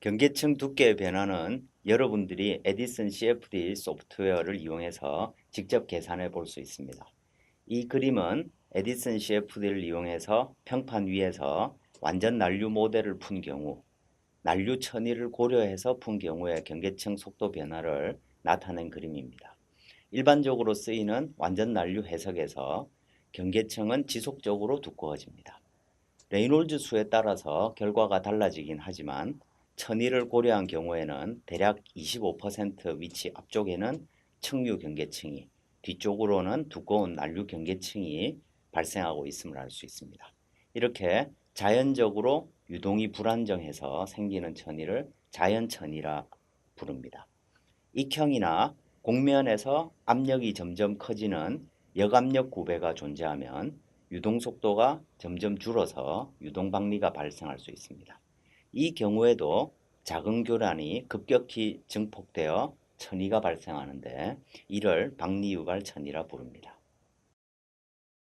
경계층 두께의 변화는 여러분들이 에디슨 CFD 소프트웨어를 이용해서 직접 계산해 볼 수 있습니다. 이 그림은 에디슨 CFD를 이용해서 평판 위에서 완전 난류 모델을 푼 경우 난류 천위를 고려해서 푼 경우의 경계층 속도 변화를 나타낸 그림입니다. 일반적으로 쓰이는 완전 난류 해석에서 경계층은 지속적으로 두꺼워집니다. 레이놀즈 수에 따라서 결과가 달라지긴 하지만 천위를 고려한 경우에는 대략 25% 위치 앞쪽에는 층류 경계층이 뒤쪽으로는 두꺼운 난류 경계층이 발생하고 있음을 알 수 있습니다. 이렇게 자연적으로 유동이 불안정해서 생기는 천위를 자연천위라 부릅니다. 익형이나 곡면에서 압력이 점점 커지는 역압력 구배가 존재하면 유동 속도가 점점 줄어서 유동 박리가 발생할 수 있습니다. 이 경우에도 작은 교란이 급격히 증폭되어 천위가 발생하는데 이를 박리 유발 천위라 부릅니다.